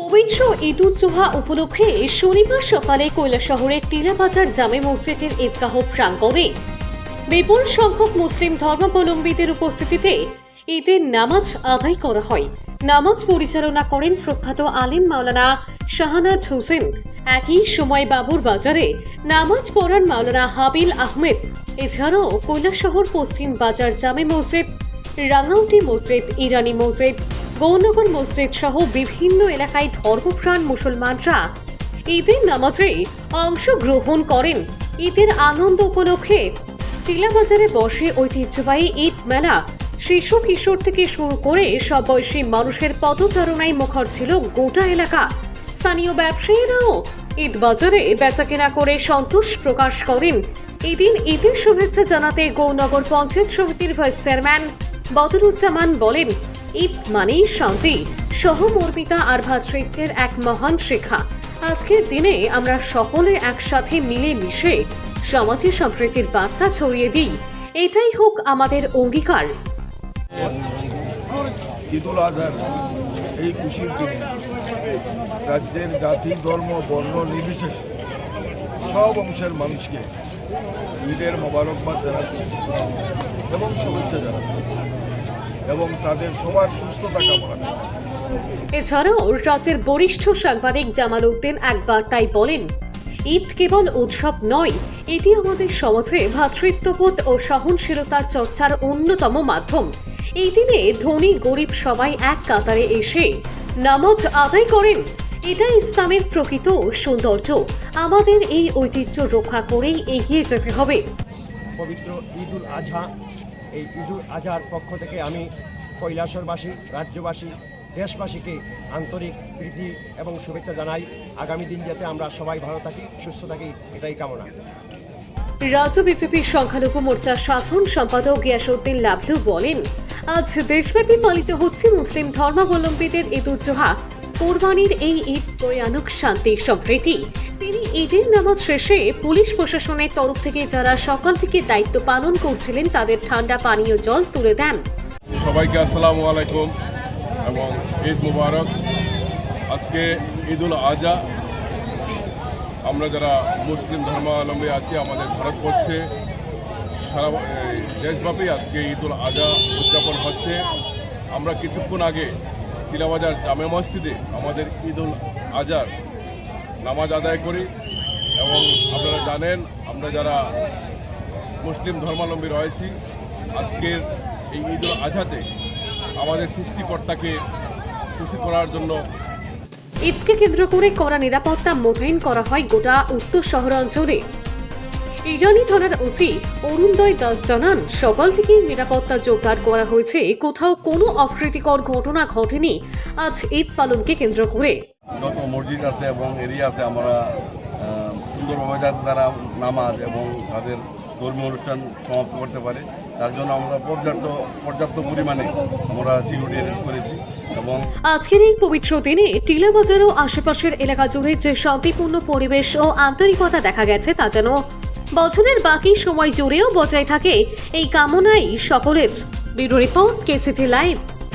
পবিত্র ঈদ উজ উপলক্ষে শনিবার সকালে কৈলাসহরের টিলাবাজার জামে মসজিদের ঈদগাহ প্রাঙ্গণে বিপুল সংখ্যক মুসলিম ধর্মাবলম্বীদের উপস্থিতিতে ঈদের নামাজ আদায় করা হয়। নামাজ পরিচালনা করেন প্রখ্যাত আলিম মাওলানা শাহানাজ হোসেন। একই সময় বাবুর বাজারে নামাজ পড়ান মাওলানা হাবিল আহমেদ। এছাড়াও কৈলাসহর পশ্চিম বাজার জামে মসজিদ রাঙাউটি মসজিদ, ইরানি মসজিদ গৌনগর মসজিদ সহ বিভিন্ন এলাকায় ধর্মপ্রাণ মুসলমানরা ঈদের নামাজে অংশগ্রহণ করেন। ঈদের আনন্দ উপলক্ষে টিলাবাজারে বসে ঐতিহ্যবাহী ঈদ মেলা শিশু কিশোর থেকে শুরু করে সব বয়সী মানুষের পদচারণায় মুখর ছিল গোটা এলাকা। স্থানীয় ব্যবসায়ীরাও ঈদ বাজারে বেচাকেনা করে সন্তোষ প্রকাশ করেন। এদিন ঈদের শুভেচ্ছা জানাতে গৌনগর পঞ্চায়েত সমিতির ভাইস চেয়ারম্যান বদরুজ্জামান বলেন ঈদ মানেই শান্তি। সহমর্মিতা আর ভ্রাতৃত্বের এক মহান শিক্ষা আজকের দিনে আমরা সকলে একসাথে মিলে মিশে সমাজে সম্প্রীতির বার্তা ছড়িয়ে দিই। এটাই হোক আমাদের অঙ্গীকার। রাজ্যের জাতি, ধর্ম, বর্ণ নির্বিশেষে সব অংশের মানুষকে ঈদের মোবারকবাদ জানাচ্ছি এবং শুভেচ্ছা জানাচ্ছি। এবং তাদের সবার সুস্থতা কামনা এছাড়াও রাজ্যের বরিষ্ঠ সাংবাদিক জামাল উদ্দিন একবার তাই বলেন ঈদ কেবল উৎসব নয় এটি আমাদের সমাজে ভ্রাতৃত্ববোধ ও সহনশীলতার চর্চার অন্যতম মাধ্যম। এই দিনে ধনী গরিব সবাই এক কাতারে এসে নামাজ আদায় করেন। এটা ইসলামের প্রকৃত সৌন্দর্য। আমাদের এই ঐতিহ্য রক্ষা করেই এগিয়ে যেতে হবে। পবিত্র ঈদুল আজহা এই ঈদুল আজহার পক্ষ থেকে আমি কৈলাসরবাসী, রাজ্যবাসী, দেশবাসীকে আন্তরিক প্রীতি এবং শুভেচ্ছা জানাই। আগামী দিন যাতে আমরা সবাই ভালো থাকি, সুস্থ থাকি, এটাই কামনা। রাজ্য বিজেপির সংখ্যালঘু মোর্চার সাধারণ সম্পাদক গিয়াসউদ্দিন লাভলু বলেন, আজ দেশব্যাপী পালিত হচ্ছে মুসলিম ধর্মাবলম্বীদের ঈদ উজ্জোহা কোরবানির এই ঈদ বয়ে শান্তি সম্প্রীতি। তিনি ঈদের নামাজ শেষে পুলিশ প্রশাসনের তরফ থেকে যারা সকাল থেকে দায়িত্ব পালন করছিলেন, তাদের ঠান্ডা পানীয় জল তুলে দেন। সবাইকে আসসালামু আলাইকুম এবং ঈদ মুবারক। আজকে ঈদুল আজহা। আমরা যারা মুসলিম ধর্মাবলম্বী আছি, আমাদের ভারতবর্ষে সারা দেশব্যাপী আজকে ঈদুল আজহা উদযাপন হচ্ছে। আমরা কিছুক্ষণ আগে তিলাবাজার জামে মসজিদে আমাদের ঈদুল আজহার নামাজ আদায় করি এবং আপনারা জানেন, আমরা যারা মুসলিম ধর্মাবলম্বী রয়েছি, আজকের এই ঈদুল আজহাতে আমাদের সৃষ্টিকর্তাকে খুশি করার জন্য ঈদকে কেন্দ্র করে কড়া নিরাপত্তা মোতায়েন করা হয় গোটা উত্তর শহরাঞ্চলে। ইরানি থানার ওসি অরুণদয় দাস জানান সকাল থেকেই নিরাপত্তা জোরদার করা হয়েছে। কোথাও কোনো অপ্রীতিকর ঘটনা ঘটেনি। আজ ঈদ পালনকে কেন্দ্র করে। যত মসজিদ আছে এবং এরিয়া আছে আমরা আহ, সুন্দরভাবে যাতে তারা নামাজ এবং তাদের ধর্মীয় অনুষ্ঠান সমাপ্ত করতে পারে তার জন্য আমরা পর্যাপ্ত পর্যাপ্ত পরিমাণে আমরা সিকিউরিটি অ্যারেঞ্জ করেছি এবং আজকের এই পবিত্র দিনে টিলাবাজার ও আশেপাশের এলাকা জুড়ে যে শান্তিপূর্ণ পরিবেশ ও আন্তরিকতা দেখা গেছে তা যেন বছরের বাকি সময় জুড়েও বজায় থাকে এই কামনাই সকলের। Bureau report KCT live.